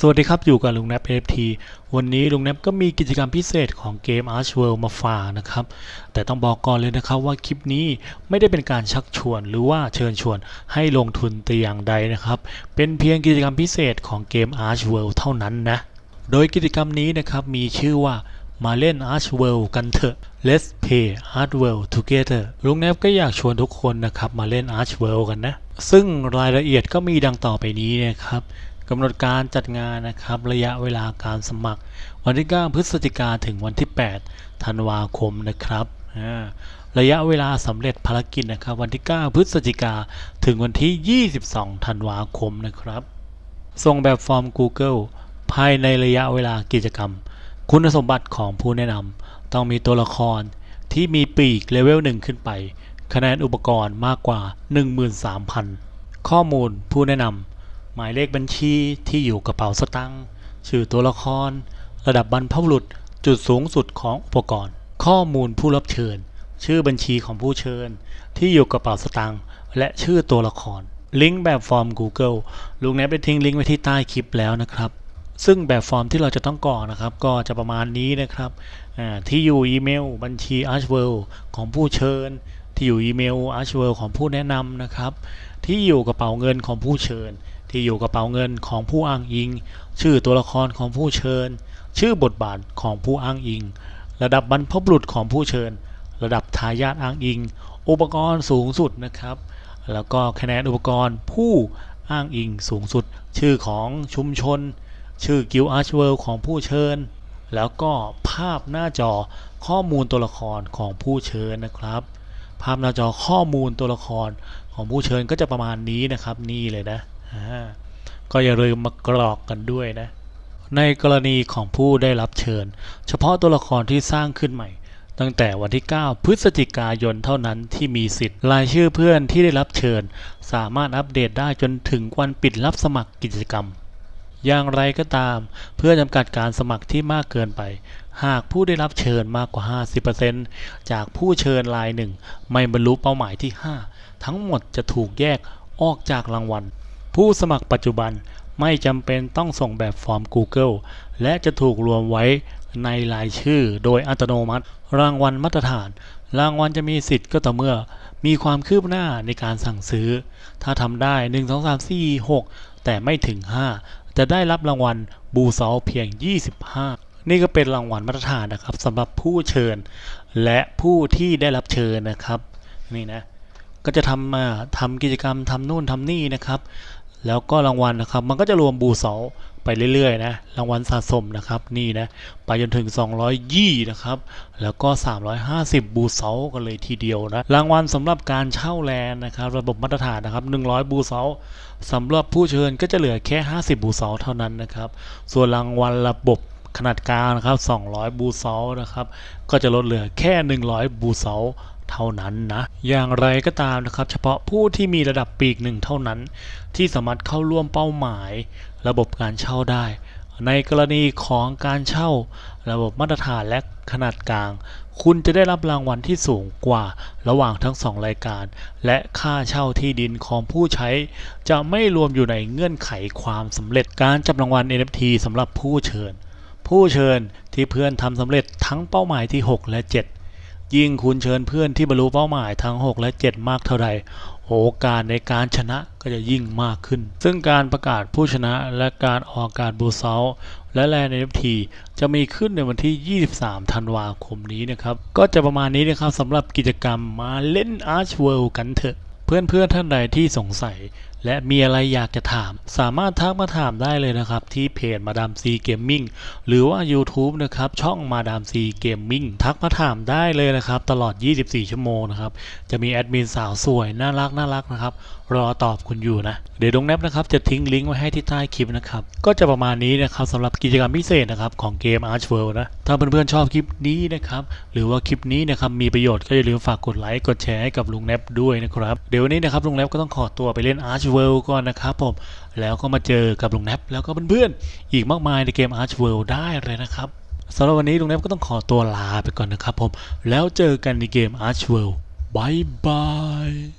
สวัสดีครับ อยู่กับลุงแนบ FT วันนี้ลุงแนบก็มีกิจกรรมพิเศษของเกม Arch World มาฝากนะครับ แต่ต้องบอกก่อนเลยนะครับว่าคลิปนี้ไม่ได้เป็นการชักชวนหรือว่าเชิญชวนให้ลงทุนแต่อย่างใดนะครับ เป็นเพียงกิจกรรมพิเศษของเกม Arch World เท่านั้นนะ โดยกิจกรรมนี้นะครับมีชื่อว่ามาเล่น Arch World กันเถอะ Let's play Arch World together ลุงแนบก็อยากชวนทุกคนนะครับมาเล่น Arch World กันนะ ซึ่งรายละเอียดก็มีดังต่อไปนี้นะครับ กำหนดการจัดงานนะครับระยะเวลาการสมัคร วันที่ 9 พฤศจิกาถึงวันที่ 8 ธันวาคมนะครับระยะเวลาสำเร็จภารกิจนะครับ วันที่ 9 พฤศจิกาถึงวันที่ 22 ธันวาคมนะครับ ส่งแบบฟอร์ม Google ภายในระยะเวลากิจกรรม คุณสมบัติของผู้แนะนำต้องมีตัวละครที่มีปีกเลเวล 1 ขึ้นไป คะแนนอุปกรณ์มากกว่า 13,000 ข้อมูลผู้แนะนำ หมายเลขบัญชีที่อยู่กระเป๋าสตางค์ชื่อตัวละคร ระดับบรรพบุรุษจุดสูงสุดของอุปกรณ์ ข้อมูลผู้รับเชิญ ชื่อบัญชีของผู้เชิญ ที่อยู่กระเป๋าสตางค์และชื่อตัวละคร ลิงก์แบบฟอร์ม Google ลุงแนบได้ทิ้งลิงก์ไว้ที่ใต้คลิปแล้วนะครับซึ่งแบบฟอร์มที่เราจะต้องกรอกนะครับ ก็จะประมาณนี้นะครับที่อยู่อีเมล บัญชี Archworld ของผู้เชิญ ที่อยู่อีเมล Archworld ของผู้แนะนำนะครับ ที่อยู่กระเป๋าเงินของผู้เชิญ ที่อยู่กระเป๋าเงินของผู้อ้างอิง ชื่อตัวละครของผู้เชิญ ชื่อบทบาทของผู้อ้างอิง ระดับบรรพบุรุษของผู้เชิญ ระดับทายาทอ้างอิง อุปกรณ์สูงสุดนะครับ แล้วก็คะแนนอุปกรณ์ผู้อ้างอิงสูงสุด ชื่อของชุมชน ชื่อกิลอาร์ชเวิลของผู้เชิญ แล้วก็ภาพหน้าจอข้อมูลตัวละครของผู้เชิญนะครับ ภาพหน้าจอข้อมูลตัวละครของผู้เชิญก็จะประมาณนี้นะครับนี่เลยนะก็อย่าลืมมากรอกกันด้วยนะในกรณีของผู้ได้รับเชิญ เฉพาะตัวละครที่สร้างขึ้นใหม่ ตั้งแต่วันที่ 9 พฤศจิกายนเท่านั้นที่มีสิทธิ์รายชื่อเพื่อนที่ได้รับเชิญ สามารถอัปเดตได้จนถึงวันปิดรับสมัครกิจกรรม อย่างไรก็ตาม เพื่อจำกัดการสมัครที่มากเกินไป หากผู้ได้รับเชิญมากกว่า 50%จากผู้เชิญรายหนึ่ง ไม่บรรลุเป้าหมายที่ 5 ทั้งหมดจะถูกแยกออกจากรางวัล ผู้สมัครปัจจุบันไม่จำเป็นต้องส่งแบบฟอร์ม Google และจะถูกรวมไว้ในรายชื่อโดยอัตโนมัติ รางวัลมาตรฐาน รางวัลจะมีสิทธิ์ก็ต่อเมื่อ มีความคืบหน้าในการสั่งซื้อ ถ้าทำได้ 1 2 3 4 6 แต่ไม่ถึง 5 จะได้รับรางวัลบูซอลเพียง 25 นี่ก็เป็นรางวัลมาตรฐานนะครับสำหรับผู้เชิญ และผู้ที่ได้รับเชิญนะครับนี่นะก็จะทำมาทำกิจกรรมทำนู่นทำนี่นะครับ แล้วก็รางวัลนะครับ มันก็จะรวมบูเสา ไปเรื่อยๆนะรางวัลสะสมนะครับนี่นะไปจนถึง 200ยี่นะครับแล้วก็ 350 บูเสากันเลยทีเดียวนะรางวัลสำหรับการเช่าแลนนะครับระบบมาตรฐานนะครับ 100 บูเสาสำหรับผู้เชิญก็จะเหลือแค่ 50 บูเสาเท่านั้นนะครับส่วนรางวัลระบบขนาดกลางนะครับ 200 บูเสานะครับก็จะลดเหลือแค่ 100 บูเสา เท่านั้นนะ อย่างไรก็ตามนะครับ เฉพาะผู้ที่มีระดับปีกหนึ่งเท่านั้น ที่สามารถเข้าร่วมเป้าหมาย ระบบการเช่าได้ ในกรณีของการเช่า ระบบมาตรฐานและขนาดกลาง คุณจะได้รับรางวัลที่สูงกว่าระหว่างทั้งสองรายการ และค่าเช่าที่ดินของผู้ใช้ จะไม่รวมอยู่ในเงื่อนไขความสำเร็จการจับรางวัล NFT สำหรับผู้เชิญผู้เชิญที่เพื่อนทำสำเร็จทั้งเป้าหมายที่ 6 และ7 ยิ่งคุณเชิญเพื่อนที่บรรลุเป้าหมายทั้ง 6 และ 7 มากเท่าใด โอกาสในการชนะก็จะยิ่งมากขึ้น ซึ่งการประกาศผู้ชนะและการออกอากาศบูเซาและแลน NFT จะมีขึ้นในวันที่ 23 ธันวาคมนี้นะครับ ก็จะประมาณนี้นะครับสำหรับกิจกรรมมาเล่น Arch World กันเถอะ เพื่อนๆท่านใดที่สงสัยและมีอะไรอยากจะถาม สามารถทักมาถามได้เลยนะครับ ที่เพจมาดามซีเกมมิ่งหรือว่า YouTube นะครับ ช่องมาดามซีเกมมิ่งทักมาถามได้เลยนะครับ ตลอด 24 ชั่วโมงนะครับ จะมีแอดมินสาวสวย น่ารักน่ารักนะครับ รอตอบคุณอยู่นะ เดี๋ยวดงแนบนะครับ จะทิ้งลิงก์ไว้ให้ที่ใต้คลิปนะครับ ก็จะประมาณนี้นะครับสำหรับกิจกรรมพิเศษนะครับของเกม Arch World นะถ้าเพื่อนๆชอบคลิปนี้นะครับหรือว่าคลิปนี้นะครับมีประโยชน์ก็อย่าลืมฝากกดไลค์กดแชร์ให้กับลุงแนบด้วยนะครับเดี๋ยววันนี้นะครับลุงแนบก็ต้องขอตัวไปเล่น Arch World ก่อนนะครับผม แล้วก็มาเจอกับลุงแนบแล้วก็เพื่อนๆ อีกมากมายในเกม Arch World ได้เลยนะครับสำหรับวันนี้ลุงแนบก็ต้องขอตัวลาไปก่อนนะครับผม แล้วเจอกันในเกม Arch World บายบาย